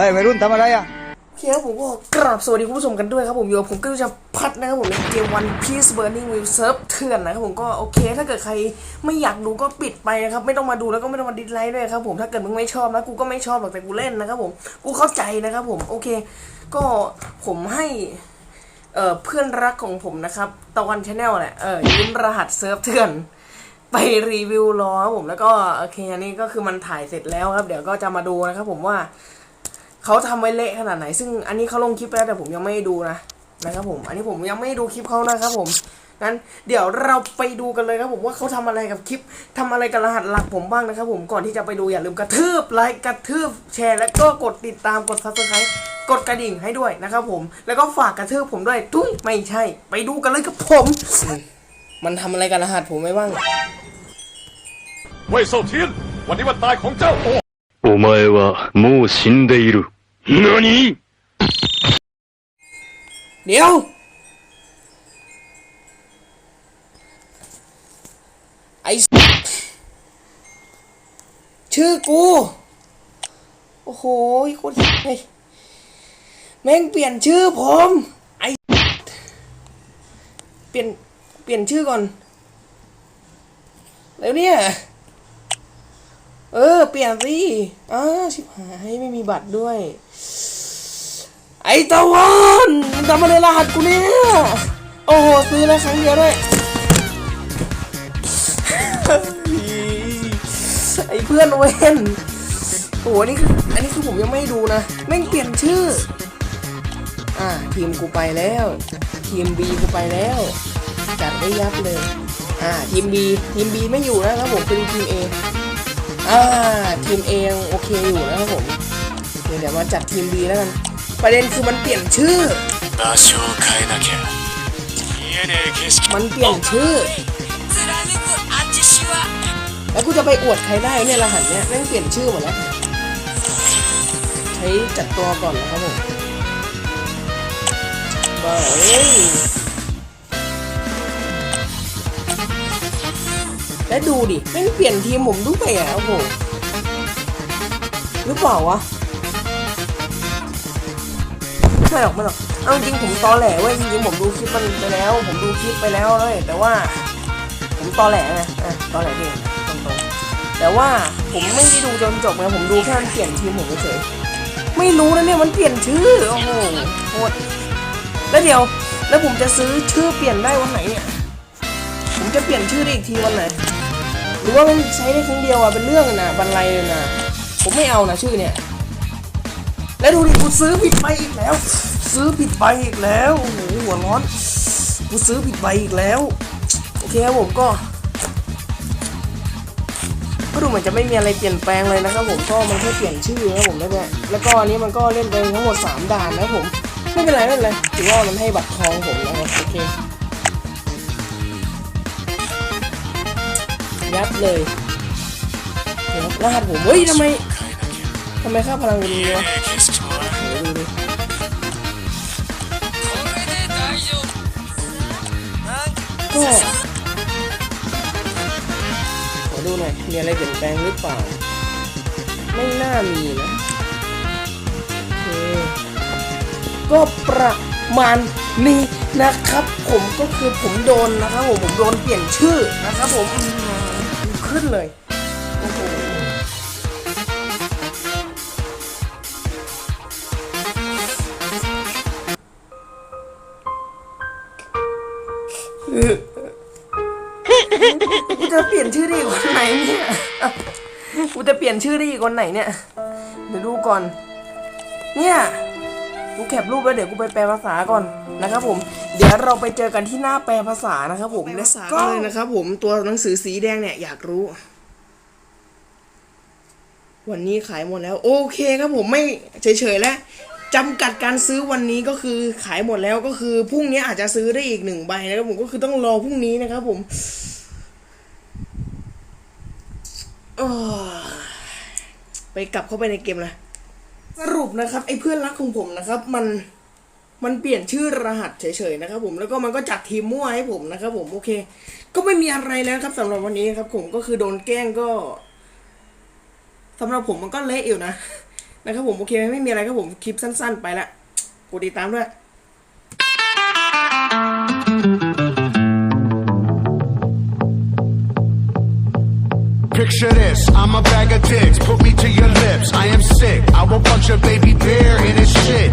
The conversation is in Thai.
ฮ้ยวัยรุ่นทำอะไรอะโอเคครับผมก็กราบสวัสดีคุณผู้ชมกันด้วยครับผมอยู่ผมก็จะพัดนะครับผมในเกม One Piece Burning Will Serve เถื่อนนะครับผมก็โอเค ถ้าเกิดใครไม่อยากดูก็ปิดไปนะครับไม่ต้องมาดูแล้วก็ไม่ต้องมาดิสไลค์ด้วยครับผมถ้าเกิดมึงไม่ชอบนะกูก็ไม่ชอบหรอกแต่กูเล่นนะครับผมกูเข้าใจนะครับผมโอเค ก็ผมให้เพื่อนรักของผมนะครับตะวันชาแนลแหละเออยืมรหัสเซิร์ฟเถื่อนไปรีวิวรอครับผมแล้วก็โอเคอันนี้ก็คือมันถ่ายเสร็จแล้วครับ เดี๋ยวก็จะมาดูนะครับผมว่า เขาทำไว้เละขนาดไหน ซึ่งอันนี้เขาลงคลิปไปแล้วแต่ผมยังไม่ดูนะนะครับผม อันนี้ผมยังไม่ดูคลิปเขานะครับผมงั้นเดี๋ยวเราไปดูกันเลยครับผมว่าเขาทำอะไรกับคลิปทำอะไรกับรหัสหลักผมบ้างนะครับผมก่อนที่จะไปดูอย่าลืมกระทืบไลค์กระทืบแชร์ แล้วก็กดติดตามกด subscribe กดกระดิ่งให้ด้วยนะครับผมแล้วก็ฝากกระทืบผมด้วยทุยไม่ใช่ ไปดูกันเลยกับผม มันทำอะไรกับรหัสผมไว้บ้างเว่ยเซาเทียนวันนี้วันตายของเจ้าโอ お前はもう死んでいる。何 เดี๋ยว ไอชื่อกู โอ้โหโคนเฮ้ยแม่งเปลี่ยนชื่อผม ไอเปลี่ยน เปลี่ยนชื่อก่อน แล้วเนี่ย เออ เปลี่ยนสิอ้าวชิบหายไม่มีบัตรด้วย ไอตะวันมึงทำอะไรรหัสกูเนี่ย โอ้โห ซื้อแล้วครั้งเดียวด้วย ไอเพื่อนเวนโอ้โหนี่คืออันนี้คือผมยังไม่ดูนะ แม่งเปลี่ยนชื่อ อ่า ทีมกูไปแล้ว ทีม B กูไปแล้วจัดได้ยับเลย อ่า ทีม B ทีม B ไม่อยู่นะครับผมเป็นทีม A อ่ ทีมเองโอเคอยู่นะครับผมเดี๋ยวมาจัดทีมบีแล้วกัน ประเด็นคือมันเปลี่ยนชื่อ มันเปลี่ยนชื่อ แล้วกูจะไปอวดใครได้เนี่ยรหัสเนี้ยแม่งเปลี่ยนชื่อหมดแล้ว ใช้จัดตัวก่อนนะครับผมบ้เอ้ย แล้วดูดิแม่เปลี่ยนทีมผมด้วยอะโอ้โหหรือเปล่าวะไม่หรอกไม่หรอกเอาจริงผมตอแหลเว้ยจริงๆผมดูคลิปมันไปแล้ว ผมดูคลิปไปแล้วเลยแต่ว่า ผมตอแหลไงอะตอแหลจริงตรงๆแต่ว่าผมไม่ได้ดูจนจบไงผมดูแค่มันเปลี่ยนทีมผมเฉยไม่รู้นะเนี่ยมันเปลี่ยนชื่อโอ้โหโคตรแล้วเดี๋ยว แล้วผมจะซื้อชื่อเปลี่ยนได้วันไหนเนี่ยผมจะเปลี่ยนชื่อได้อีกทีวันไหน หรือว่ามันใช้ได้ครั้งเดียวอะเป็นเรื่องอะนะบันไลเลยนะผมไม่เอานะชื่อเนี่ย แล้วดูดิกูซื้อผิดใบอีกแล้ว ซื้อผิดใบอีกแล้วโอ้โหหัวร้อนกูซื้อผิดใบอีกแล้วโอเคครับผมก็ก็ดูเหมือนจะไม่มีอะไรเปลี่ยนแปลงเลยนะครับผมก็มันแค่เปลี่ยนชื่อนะครับผมแล้วก็แล้วก็อันนี้มันก็เล่นไปทั้งหมด 3 ด่านนะครับผมไม่เป็นไรไม่เป็นไรถือว่ามันให้บัตรทองผมนะครับโอเค ยับเลยเดี๋ยวลาดผมเฮ้ยทำไมทำไมข้าพลังมันวะดูดิก็ขอดูหน่อยมีอะไรเปลี่ยนแปลงหรือเปล่า ไม่น่ามีนะก็ประมาณนี้นะครับ ผมก็คือผมโดนนะครับผมผมโดนเปลี่ยนชื่อนะครับผม เลยโอ้โหกูจะเปลี่ยนชื่อได้อีกวันไหนเนี่ยกูจะเปลี่ยนชื่อได้อีกวันไหนเนี่ย เดี๋ยวดูก่อน เนี่ย กูแคปรูปแล้วเดี๋ยวกูไปแปลภาษาก่อนนะครับผม เดี๋ยวเราไปเจอกันที่หน้าแปลภาษานะครับผมภาษาก็เลยนะครับผมตัวหนังสือสีแดงเนี่ยอยากรู้ วันนี้ขายหมดแล้ว โอเคครับผมไม่เฉยๆแล้วจำกัดการซื้อวันนี้ก็คือขายหมดแล้วก็คือพรุ่งนี้อาจจะซื้อได้อีกหนึ่งใบนะครับผมก็คือต้องรอพรุ่งนี้นะครับผมไปกลับเข้าไปในเกมนะสรุปนะครับ ไอ้เพื่อนรักของผมนะครับ มัน มันเปลี่ยนชื่อรหัสเฉยๆนะครับผมแล้วก็มันก็จัดทีมมั่วให้ผมนะครับผมโอเค ก็ไม่มีอะไรแล้วครับสำหรับวันนี้ครับ ผมก็คือโดนแกล้งก็สำหรับผมมันก็เละอยู่นะนะครับผมโอเคไม่มีอะไรครับผมคลิปสั้น ๆ ไปละกดติดตามด้วย Picture this, I'm a bag of dicks, put me to your lips. I am sick, I will punch a baby bear in his shit.